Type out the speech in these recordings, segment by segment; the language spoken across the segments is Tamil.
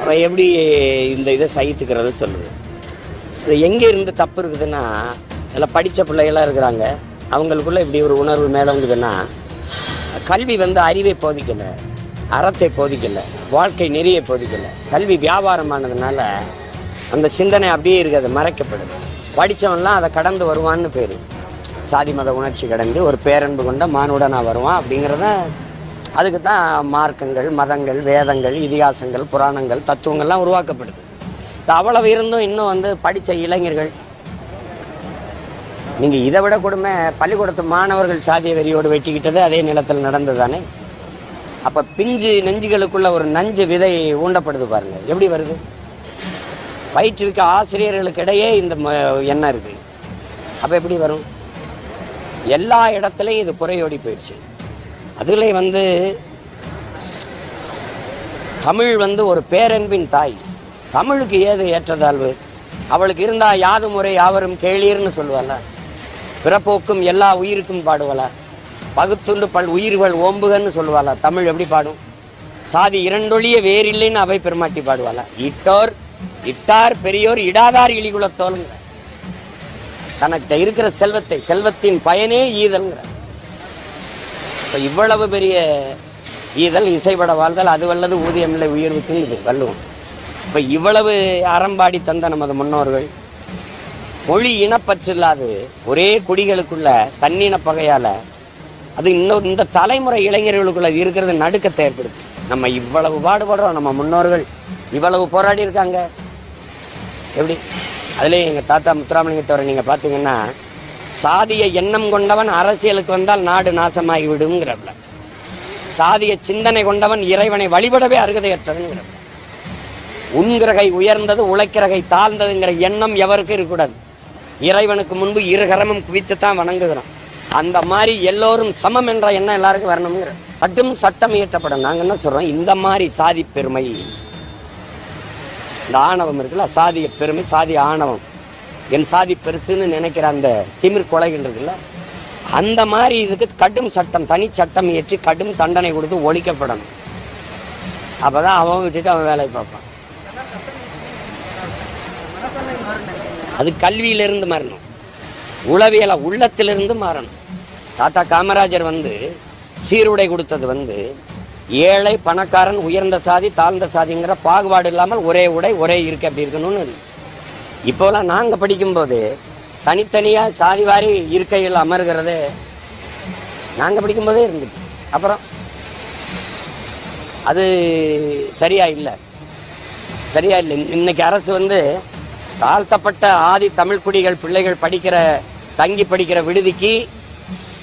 அவன் எப்படி இந்த இதை சகித்துக்கிறத சொல்லுது. இது எங்கே இருந்து தப்பு இருக்குதுன்னா இதில் படித்த பிள்ளைகளாக இருக்கிறாங்க. அவங்களுக்குள்ள இப்படி ஒரு உணர்வு மேலே வந்ததுன்னா கல்வி வந்து அறிவை போதிக்கலை அறத்தை போதிக்கலை வாழ்க்கை நெறியை போதிக்கலை. கல்வி வியாபாரமானதுனால அந்த சிந்தனை அப்படியே இருக்குது மறைக்கப்படுது. படித்தவன்லாம் அதை கடந்து வருவான்னு பேர். சாதி மத உணர்ச்சி கடந்து ஒரு பேரன்பு கொண்ட மானுடனாக வருவான் அப்படிங்கிறத அதுக்கு தான் மார்க்கங்கள் மதங்கள் வேதங்கள் இதிகாசங்கள் புராணங்கள் தத்துவங்கள்லாம் உருவாக்கப்படுது. அவ்வளவு இருந்தும் இன்னும் வந்து படித்த இளைஞர்கள் நீங்கள் இதை விட கொடுமை பள்ளிக்கூடத்து மாணவர்கள் சாதிய வெறியோடு வெட்டிக்கிட்டது அதே நிலத்தில் நடந்தது தானே அப்போ பிஞ்சு நெஞ்சுகளுக்குள்ள ஒரு நஞ்சு விதை ஊண்டப்படுது பாருங்கள் எப்படி வருது? பயிற்றுவிக்க ஆசிரியர்களுக்கு இடையே இந்த ம- எண்ணம் இருக்குது அப்போ எப்படி வரும்? எல்லா இடத்துலையும் இது புறையோடி போயிடுச்சு. அதில் வந்து தமிழ் வந்து ஒரு பேரன்பின் தாய். தமிழுக்கு ஏது ஏற்றதாழ்வு? அவளுக்கு இருந்தால் யாது முறை யாவரும் கேளீர்னு சொல்லுவாள பிறப்போக்கும் எல்லா உயிருக்கும் பாடுவாளா? பகுத்துண்டு பல் உயிர்கள் ஓம்புகன்னு சொல்லுவாளா தமிழ் எப்படி பாடும்? சாதி இரண்டொழிய வேறில்லைன்னு அவை பெருமாட்டி பாடுவாளா? இட்டோர் இட்டார் பெரியோர் இடாதார் இழிகுலத்தோலுங்க தனக்கிட்ட இருக்கிற செல்வத்தை செல்வத்தின் பயனே ஈதல்ங்கிற. இப்போ இவ்வளவு பெரிய ஈதல் இசைப்பட வாழ்தல் அது வல்லது ஊதியமில்லை உயர்வுக்கு இது வள்ளுவம் இப்போ இவ்வளவு அறம்பாடி தந்த நமது முன்னோர்கள் மொழி இனப்பற்றில்லாது ஒரே குடிகளுக்குள்ள தன்னின பகையால் அது இன்னும் இந்த தலைமுறை இளைஞர்களுக்குள்ள இருக்கிறது நடுக்கத்தை ஏற்படுது நம்ம இவ்வளவு பாடுபடுறோம் நம்ம முன்னோர்கள் இவ்வளவு போராடி இருக்காங்க. எப்படி? அதுலேயும் எங்கள் தாத்தா முத்துராமலிங்கத்தவரை நீங்கள் பார்த்தீங்கன்னா சாதிய எண்ணம் கொண்டவன் அரசியலுக்கு வந்தால் நாடு நாசமாகி விடுங்கிறப்பல சாதிய சிந்தனை கொண்டவன் இறைவனை வழிபடவே அருகதையற்றவன்கிறப்ப உன்கிறகை உயர்ந்தது உழைக்கிறகை தாழ்ந்ததுங்கிற எண்ணம் எவருக்கு இருக்கக்கூடாது. இறைவனுக்கு முன்பு இருகரமும் குவித்து தான் வணங்குகிறோம். அந்த மாதிரி எல்லோரும் சமம் என்ற எண்ணம் எல்லாருக்கும் வரணுங்கிற சட்டும் சட்டம் இயற்றப்படும். நாங்கள் என்ன சொல்கிறோம் இந்த மாதிரி சாதி பெருமை. இந்த ஆணவம் இருக்குல்ல சாதிய பெருமை சாதி ஆணவம். என் சாதி பெருசுன்னு நினைக்கிற அந்த திமிர் கொலைகள் அந்த மாதிரி இதுக்கு கடும் சட்டம் தனி சட்டம் ஏற்றி கடும் தண்டனை கொடுத்து ஒழிக்கப்படணும். அப்போ தான் அவன் விட்டுட்டு அவன் வேலையை பார்ப்பான். அது கல்வியிலிருந்து மாறணும். உளவியலை உள்ளத்திலிருந்து மாறணும். தாத்தா காமராஜர் வந்து சீருடை கொடுத்தது வந்து ஏழை பணக்காரன் உயர்ந்த சாதி தாழ்ந்த சாதிங்கிற பாகுபாடு இல்லாமல் ஒரே உடை ஒரே இருக்கு அப்படி இருக்கணும்னு இல்லை. இப்போலாம் நாங்கள் படிக்கும்போது தனித்தனியாக சாதி வாரி இருக்கையில் அமர்கிறது நாங்கள் படிக்கும்போதே இருந்துச்சு. அப்புறம் அது சரியா இல்லை. சரியா இல்லை. இன்னைக்கு அரசு வந்து தாழ்த்தப்பட்ட ஆதி தமிழ் குடிகள் பிள்ளைகள் படிக்கிற தங்கி படிக்கிற விடுதிக்கு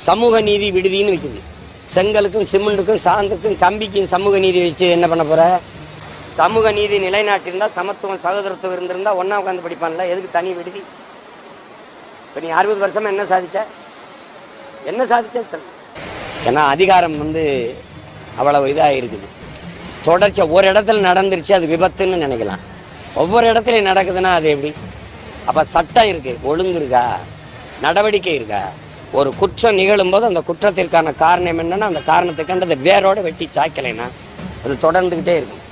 சமூக நீதி விடுதின்னு வைக்குது. செங்கலுக்கும் சிமெண்ட்டுக்கும் சாந்துக்கும் கம்பிக்கும் சமூக நீதி வச்சு என்ன பண்ண போகிற சமூக நீதி நிலைநாட்டியிருந்தா சமத்துவம் சகோதரத்துவம் இருந்திருந்தால் ஒன்றா உட்காந்து படிப்பான்ல. எதுக்கு தனி விடுதி? இப்போ நீ அறுபது வருஷமாக என்ன சாதிச்ச? என்ன சாதிச்ச? சொல் ஏன்னா அதிகாரம் வந்து அவ்வளவு இதாக இருக்குது தொடர்ச்சி ஒரு இடத்துல நடந்துருச்சு அது விபத்துன்னு நினைக்கலாம். ஒவ்வொரு இடத்துலையும் நடக்குதுன்னா அது எப்படி? அப்போ சட்டம் இருக்குது ஒழுங்கு இருக்கா? நடவடிக்கை இருக்கா? ஒரு குற்றம் நிகழும்போது அந்த குற்றத்திற்கான காரணம் என்னென்னா அந்த காரணத்துக்கு அந்த வேரோடு வெட்டி சாய்க்கலைன்னா அது தொடர்ந்துக்கிட்டே இருக்கும்.